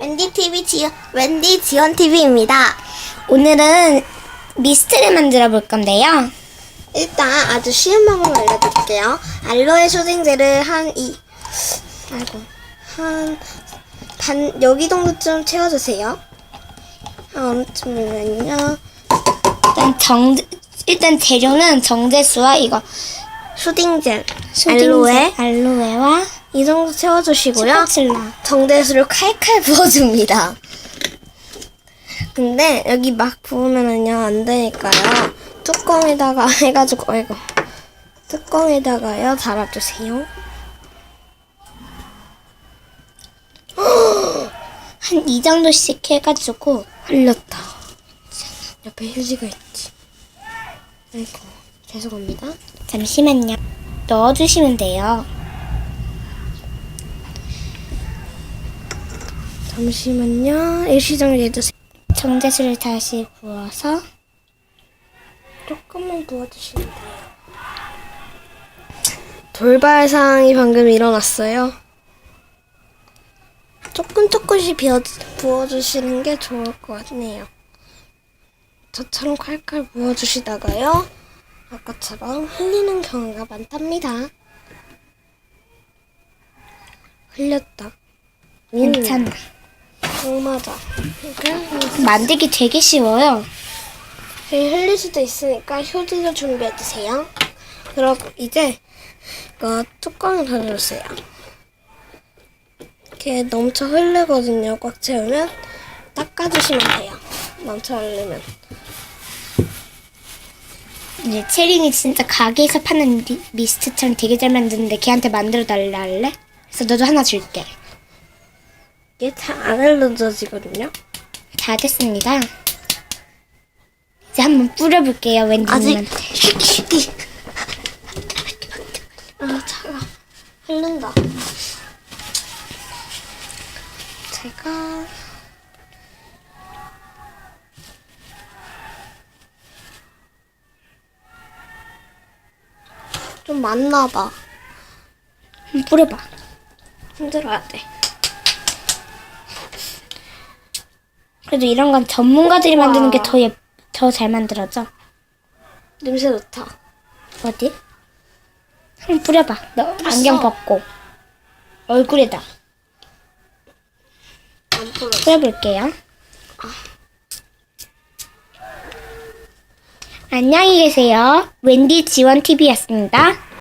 wendy TV 지원 웬디 지원 TV입니다. 오늘은 미스트를 만들어 볼 건데요. 일단 아주 쉬운 방법 알려드릴게요. 알로에 쇼딩젤을 한 이, 아이고, 한, 반, 여기 정도쯤 채워주세요. 한 어느쯤이면요. 일단 정, 일단 재료는 정제수와 이거, 쇼딩젤, 알로에, 알로에와 이 정도 채워주시고요. 스파츌라. 정제수를 칼칼 부어줍니다. 근데 여기 막 부으면은요 안 되니까요. 뚜껑에다가 해가지고 아이고 뚜껑에다가요 달아주세요. 한 이 정도씩 해가지고 흘렸다. 옆에 휴지가 있지. 아이고 죄송합니다. 잠시만요. 넣어주시면 돼요. 잠시만요. 일시정지 해주세요. 정제수를 다시 부어서 조금만 부어주시면 돼요. 돌발 상황이 방금 일어났어요. 조금 조금씩 비워, 부어주시는 게 좋을 것 같네요. 저처럼 칼칼 부어주시다가요. 아까처럼 흘리는 경우가 많답니다. 흘렸다. 오, 괜찮아. 딱 맞아. 만들기 되게 쉬워요. 저희 흘릴 수도 있으니까 휴지도 준비해 주세요. 그리고 이제 이거 뚜껑을 닫아주세요. 이렇게 넘쳐 흐르거든요. 꽉 채우면 닦아주시면 돼요. 넘쳐 흐르면. 이제 체린이 진짜 가게에서 파는 미, 미스트처럼 되게 잘 만드는데 걔한테 만들어 달라 할래? 그래서 너도 하나 줄게. 이게 잘안 흐르져지거든요. 다 됐습니다. 이제 한번 뿌려볼게요, 아직 wendy님한테. 슈기 아 차가 흐른다. 제가 좀 많나 봐. 한번 뿌려봐. 힘들어야 돼. 그래도 이런 건 전문가들이 우와. 만드는 게 더 예, 더잘 만들어져. 냄새 좋다. 어디? 한번 뿌려봐. 너 안경 벗고 얼굴에다 안 풀어. 뿌려볼게요. 안녕히 계세요. 웬디 지원 TV였습니다.